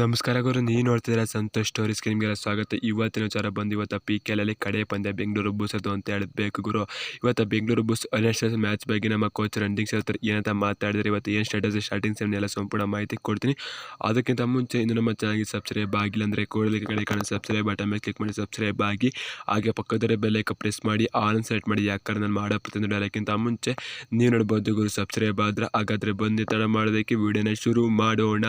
ನಮಸ್ಕಾರ ಗುರು, ನೀವು ನೋಡ್ತಿದ್ದೀರಾ ಸಂತೋಷ್ ಸ್ಟೋರಿ ನಿಮಗೆಲ್ಲ ಸ್ವಾಗತ. ಇವತ್ತಿನ ವಿಚಾರ ಬಂದು ಇವತ್ತು ಪಿ ಕೆ ಅಲ್ಲಿ ಕಡೆ ಪಂದ್ಯ ಬೆಂಗಳೂರು ಬುಸ್ ಅದು ಅಂತ ಹೇಳಬೇಕು ಗುರು. ಇವತ್ತು ಬೆಂಗಳೂರು ಬುಸ್ ಅನೇಶ್ವರ ಮ್ಯಾಚ್ ಬಗ್ಗೆ ನಮ್ಮ ಕೋಚ್ ರನ್ನಿಂಗ್ ಹೇಳ್ತಾರೆ ಏನಂತ ಮಾತಾಡಿದ್ರೆ ಇವತ್ತು ಏನು ಸ್ಟೇಟಸ್ ಸ್ಟಾರ್ಟಿಂಗ್ ಸೆವೆನ್ ಎಲ್ಲ ಸಂಪೂರ್ಣ ಮಾಹಿತಿ ಕೊಡ್ತೀನಿ. ಅದಕ್ಕಿಂತ ಮುಂಚೆ ಇನ್ನು ನಮ್ಮ ಚಾನಲ್ಗೆ ಸಬ್ಸ್ಕ್ರೈಬ್ ಆಗಿಲ್ಲ ಅಂದರೆ ಕೂಡಲೇ ಕಡೆ ಕಾಣೋ ಸಬ್ಸ್ಕ್ರೈಬ್ ಬಟನ್ ಮೇಲೆ ಕ್ಲಿಕ್ ಮಾಡಿ ಸಬ್ಸ್ಕ್ರೈಬ್ ಆಗಿ, ಹಾಗೆ ಪಕ್ಕದರೆ ಬೆಲ್ಲೈಕ ಪ್ರೆಸ್ ಮಾಡಿ ಆನ್ ಸೆಟ್ ಮಾಡಿ, ಯಾಕಂದ್ರೆ ನಾನು ಮಾಡೋ ಪ್ರತಿಯೊಂದು ಅದಕ್ಕಿಂತ ಮುಂಚೆ ನೀವು ನೋಡ್ಬೋದು ಗುರು ಸಬ್ಸ್ಕ್ರೈಬ್ ಆದರೆ ಹಾಗಾದರೆ ಬಂದು ತಡ ಮಾಡೋದಕ್ಕೆ ವಿಡಿಯೋನ ಶುರು ಮಾಡೋಣ.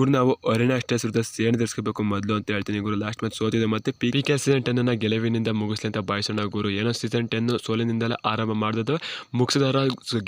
ಗುರು, ನಾವು ಅರಣ್ಯ ಅಷ್ಟೇ ಸುರಿದ ಸೇಣ್ ಧರಿಸ್ಕೋಬೇಕು ಮೊದಲು ಅಂತ ಹೇಳ್ತೀನಿ ಗುರು. ಲಾಸ್ಟ್ ಮ್ಯಾಚ್ ಸೋತಿದೆ ಮತ್ತೆ ಪಿ ಕೆ ಸೀಸನ್ ಟೆನ್ನ ಗೆಲುವಿನಿಂದ ಮುಗಿಸಲಿ ಅಂತ ಬಯಸೋಣ ಗುರು. ಏನೋ ಸೀಸನ್ ಟೆನ್ ಸೋಲಿನಿಂದಲೇ ಆರಂಭ ಮಾಡಿದ್ರು ಮುಗಿಸಿದಾರ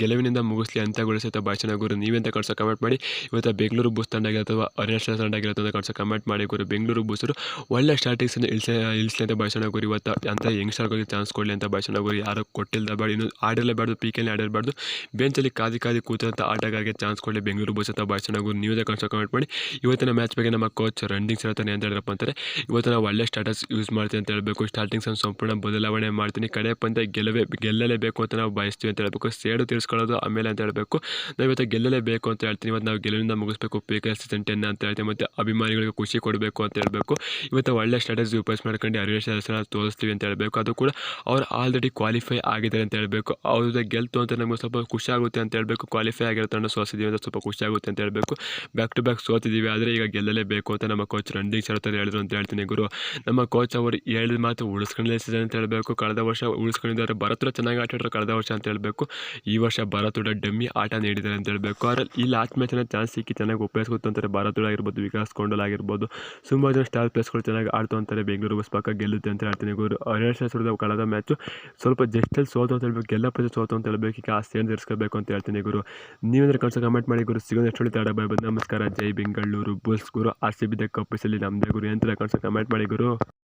ಗೆಲುವಿನಿಂದ ಮುಗಿಸ್ಲಿ ಅಂತ ಅಂತ ಬಯಸೋಣ ಗುರು. ನೀವೆಂತ ಕಳ್ಸೋ ಕಮೆಂಟ್ ಮಾಡಿ. ಇವತ್ತು ಬೆಂಗಳೂರು ಬೂಸ್ ತಂಡ ಆಗಿರುತ್ತೆ, ಅಥವಾ ಅರಣ್ಯ ಅಷ್ಟೇ ತಂಡ ಆಗಿರುತ್ತೆ ಅಂತ ಕಳ್ಸೋ ಕಮೆಂಟ್ ಮಾಡಿ ಗುರು. ಬೆಂಗಳೂರು ಬೂಸರು ಒಳ್ಳೆ ಸ್ಟಾರ್ಟಿಂಗ್ಸ್ ಇಳಿಸ, ಇಳಿಸ್ಲಿ ಅಂತ ಬಯಸೋಣ ಗುರು. ಇವತ್ತು ಅಂತ ಯಂಗ್ಸ್ಟರ್ಗಳಿಗೆ ಚಾನ್ಸ್ ಕೊಡಲಿ ಅಂತ ಬಯಸೋಣ ಗುರು. ಯಾರು ಕೊಟ್ಟಿಲ್ಲ ಬೇಡ ಇನ್ನು ಆಡಿರಲೇಬಾರ್ದು ಪಿ ಕೆಲ್ಲಿ ಆಡಿರಬಾರ್ದು. ಬೆಂಚಲ್ಲಿ ಕಾದಿ ಕಾದಿ ಕೂತಂತ ಆಟಗಾರರಿಗೆ ಚಾನ್ಸ್ ಕೊಡಲಿ ಬೆಂಗಳೂರು ಬೂಸ್ ಅಂತ ಬಯಸೋಣ ಗುರು. ನೀವೇ ಕಳ್ಸೋ ಕಮೆಂಟ್ ಮಾಡಿ. ಇವತ್ತಿನ ಮ್ಯಾಚ್ ಬಗ್ಗೆ ನಮ್ಮ ಕೋಚ್ ರನ್ನಿಂಗ್ಸ್ ಹೇಳ್ತಾನೆ ಅಂತ ಹೇಳಿದ್ರಪ್ಪ ಅಂತಾರೆ ಇವತ್ತು ನಾವು ಒಳ್ಳೆ ಸ್ಟಾಟಸ್ ಯೂಸ್ ಮಾಡ್ತೀನಿ ಅಂತ ಹೇಳಬೇಕು. ಸ್ಟಾರ್ಟಿಂಗ್ಸ್ ಅನ್ನು ಸಂಪೂರ್ಣ ಬದಲಾವಣೆ ಮಾಡ್ತೀನಿ. ಕಡೆ ಪಂದ್ಯ ಗೆಲ್ಲವೇ, ಗೆಲ್ಲಲೇಬೇಕು ಅಂತ ನಾವು ಬಯಸ್ತೀವಿ ಅಂತ ಹೇಳಬೇಕು. ಸೇಡು ತೀರಿಸ್ಕೊಳ್ಳೋದು ಆಮೇಲೆ ಅಂತ ಹೇಳಬೇಕು. ನಾವು ಇವತ್ತು ಗೆಲ್ಲಲೇಬೇಕು ಅಂತ ಹೇಳ್ತೀನಿ. ಇವತ್ತು ನಾವು ಗೆಲುವಿನಿಂದ ಮುಗಿಸ್ಬೇಕು. ಪಿ ಕೆ ಸೀಸನ್ ಟೆನ್ ಅಂತ ಹೇಳ್ತೀವಿ. ಮತ್ತು ಅಭಿಮಾನಿಗಳಿಗೆ ಖುಷಿ ಕೊಡಬೇಕು ಅಂತ ಹೇಳಬೇಕು. ಇವತ್ತು ಒಳ್ಳೆ ಸ್ಟ್ರಾಟಜಿ ಉಪಯೋಗ ಮಾಡ್ಕೊಂಡು ಹೆಸರನ್ನ ತೋರಿಸ್ತೀವಿ ಅಂತ ಹೇಳಬೇಕು. ಅದು ಕೂಡ ಅವ್ರು ಆಲ್ರೆಡಿ ಕ್ವಾಲಿಫೈ ಆಗಿದ್ದಾರೆ ಅಂತ ಹೇಳಬೇಕು. ಅವ್ರದ್ದು ಗೆಲ್ತು ಅಂತ ನಮಗೆ ಸ್ವಲ್ಪ ಖುಷಿ ಆಗುತ್ತೆ ಅಂತ ಹೇಳಬೇಕು. ಕ್ವಾಲಿಫೈ ಆಗಿರೋ ತಂಡ ಸೋಸಿದ್ದೀವಿ ಅಂತ ಸ್ವಲ್ಪ ಖುಷಿ ಆಗುತ್ತೆ ಅಂತ ಹೇಳಬೇಕು. ಬ್ಯಾಕ್ ಟು ಬ್ಯಾಕ್ ಸೋತಿದ್ದೀವಿ ಆದರೆ ಈಗ ಗೆಲ್ಲಲೇಬೇಕು ಅಂತ ನಮ್ಮ ಕೋಚ್ ರನ್ನಿಂಗ್ ಶರತ್ ಹೇಳಿದ್ರು ಅಂತ ಹೇಳ್ತೀನಿ ಗುರು. ನಮ್ಮ ಕೋಚ್ ಅವರು ಹೇಳಿದ ಮಾತು ಉಳಿಸ್ಕೊಂಡೇ ಸೀಸನ್ ಅಂತ ಹೇಳಬೇಕು. ಕಳೆದ ವರ್ಷ ಉಳಿಸ್ಕೊಂಡಿದ್ದಾರೆ. ಭರತ್ರ ಚೆನ್ನಾಗಿ ಆಟಾಡಿದ್ರು ಕಳೆದ ವರ್ಷ ಅಂತ ಹೇಳಬೇಕು. ಈ ವರ್ಷ ಭಾರತದ ಡಮ್ಮಿ ಆಟ ನೀಡಿದ್ದಾರೆ ಅಂತ ಹೇಳಬೇಕು. ಆದರೆ ಈ ಲಾಸ್ಟ್ ಮ್ಯಾಚನ್ನ ಚಾನ್ಸ್ ಸಿಕ್ಕಿ ಚೆನ್ನಾಗಿ ಉಪಯೋಗಿಸ್ಕೊತಂತಾರೆ ಅಂತಾರೆ. ಭಾರತದ ಆಗಿರ್ಬೋದು, ವಿಕಾಸ್ ಕೊಂಡಲ್ ಆಗಿರ್ಬೋದು. ಸುಮಾರು ಜನ ಸ್ಟಾರ್ ಪ್ಲೇಸ್ಗಳು ಚೆನ್ನಾಗಿ ಆಡ್ತು ಅಂತಾರೆ. ಬೆಂಗಳೂರು ಬಸ್ ಗೆಲ್ಲುತ್ತೆ ಅಂತ ಹೇಳ್ತೀನಿ ಗುರು. ಅರೇಷ ಸುರಿದ ಕಳೆದ ಮ್ಯಾಚು ಸ್ವಲ್ಪ ಜಸ್ಟಲ್ಲಿ ಸೋತು ಅಂತ ಹೇಳ್ಬೇಕು. ಎಲ್ಲ ಪ್ರಜೆ ಸೋತು ಅಂತ ಹೇಳ್ಬೇಕು. ಈಗ ಆ ಸೇನ್ ಅಂತ ಹೇಳ್ತೀನಿ ಗುರು. ನೀವೇಂದ್ರೆ ಕಳ್ಸೋ ಕಮೆಂಟ್ ಮಾಡಿ ಗುರು. ಸಿಗೋದು ಎಷ್ಟು ಬಾಯ್ ನಮಸ್ಕಾರ. ಜೈ ಬೆಂಗಳೂರು. ಗುರು ಆರ್ ಸಿ ಬಿದ ಕಪ್ಪಿಸಲಿ ನಮ್ಮದೇ ಗುರು ಎಂತ ಕಮೆಂಟ್ ಮಾಡಿ ಗುರು.